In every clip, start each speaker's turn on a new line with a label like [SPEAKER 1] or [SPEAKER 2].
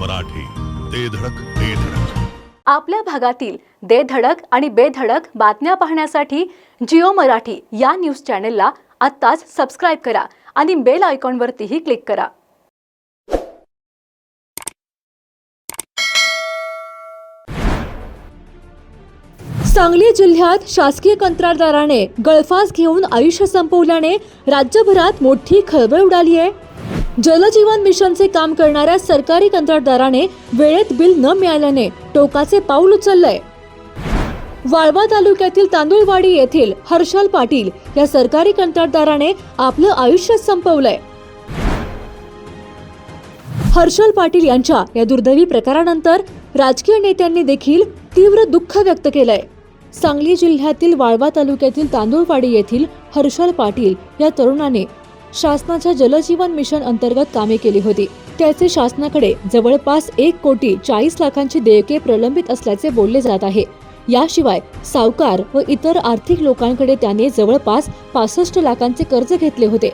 [SPEAKER 1] मराठी ते धडक ते धडक.
[SPEAKER 2] आपल्या भागातील दे धडक आणि बेधडक बातम्या पाहण्यासाठी जिओ मराठी या न्यूज चॅनलला आत्ताच सबस्क्राईब करा आणि बेल आयकॉनवरतीही क्लिक करा. सांगली जिल्ह्यात शासकीय कंत्राटदाराने गळफास घेऊन आयुष्य संपवल्याने राज्यभरात मोठी खळबळ उडाली आहे. जलजीवन मिशनचे काम करणाऱ्या सरकारी कंत्राटदाराने वेळेत बिल न मिळाल्याने टोकाचे पाऊल उचललंय. वाळवा तालुक्यातील तांदूळवाडी येथील हर्षल पाटील या सरकारी कंत्राटदाराने आपलं आयुष्य संपवलंय. हर्षल पाटील यांच्या या दुर्दैवी प्रकारानंतर राजकीय नेत्यांनी देखील तीव्र दुःख व्यक्त केलंय. सांगली जिल्ह्यातील वाळवा तालुक्यातील तांदूळवाडी येथील हर्षल पाटील या तरुणाने शासनाच्या जलजीवन मिशन अंतर्गत कामे केली होती. त्याचे शासनाकडे जवळपास एक कोटी चाळीस लाखांची देयके प्रलंबित असल्याचे बोलले जात आहे. याशिवाय सावकार व इतर आर्थिक लोकांकडे त्याने जवळपास पासष्ट लाखांचे कर्ज घेतले होते.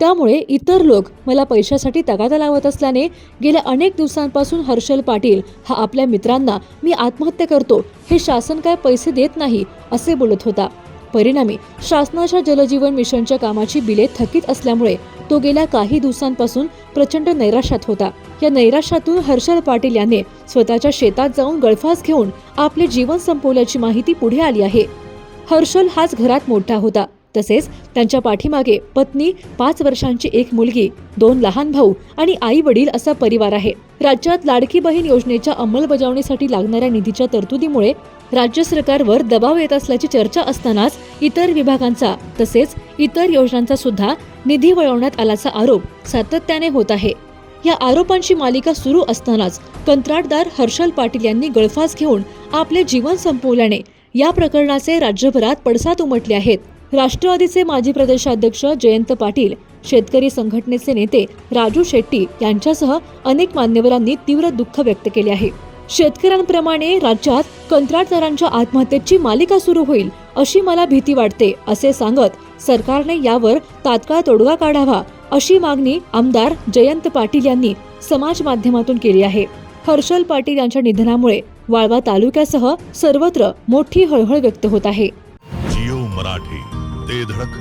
[SPEAKER 2] त्यामुळे इतर लोक मला पैशासाठी तगादा लावत असल्याने गेल्या अनेक दिवसांपासून हर्षल पाटील हा आपल्या मित्रांना मी आत्महत्या करतो हे शासन काय पैसे देत नाही असे बोलत होता. परिणामी शासनाच्या जलजीवन मिशनच्या कामाची बिले थकीत असल्यामुळे तो गेल्या काही दिवसांपासून प्रचंड नैराश्यात होता. या नैराश्यातून हर्षल पाटील यांनी स्वतःच्या शेतात जाऊन गळफास घेऊन आपले जीवन संपवल्याची माहिती पुढे आली आहे. हर्षल हाच घरात मोठा होता. तसेच त्यांच्या पाठीमागे पत्नी पाच वर्षांची एक मुलगी दोन लहान भाऊ आणि आई वडील असा परिवार आहे. राज्यात लाडकी बहीण योजनेच्या अंमलबजावणीसाठी लागणाऱ्या निधीच्या तरतुदीमुळे राज्य सरकारवर दबाव येत असल्याची चर्चा असतानाच इतर विभागांचा तसेच इतर योजनांचा सुद्धा निधी वळवण्यात आल्याचा आरोप सातत्याने होत आहे. या आरोपांची मालिका सुरू असतानाच कंत्राटदार हर्षल पाटील यांनी गळफास घेऊन आपले जीवन संपवल्याने या प्रकरणाचे राज्यभरात पडसाद उमटले आहेत. राष्ट्रवादीचे माजी प्रदेशाध्यक्ष जयंत पाटील शेतकरी संघटनेचे नेते राजू शेट्टी यांच्यासह अनेक मान्यवरांनी तीव्र दुःख व्यक्त केले आहे. शेतकऱ्यांप्रमाणे राज्यात कंत्राटदारांच्या आत्महत्येची मालिका सुरू होईल अशी मला भीती वाटते असे सांगत सरकारने यावर तात्काळ तोडगा काढावा अशी मागणी आमदार जयंत पाटील यांनी समाज माध्यमातून केली आहे. हर्षल पाटील यांच्या निधनामुळे वाळवा तालुक्यासह सर्वत्र मोठी हळहळ व्यक्त होत आहे.
[SPEAKER 1] जिओ मराठी ते धडक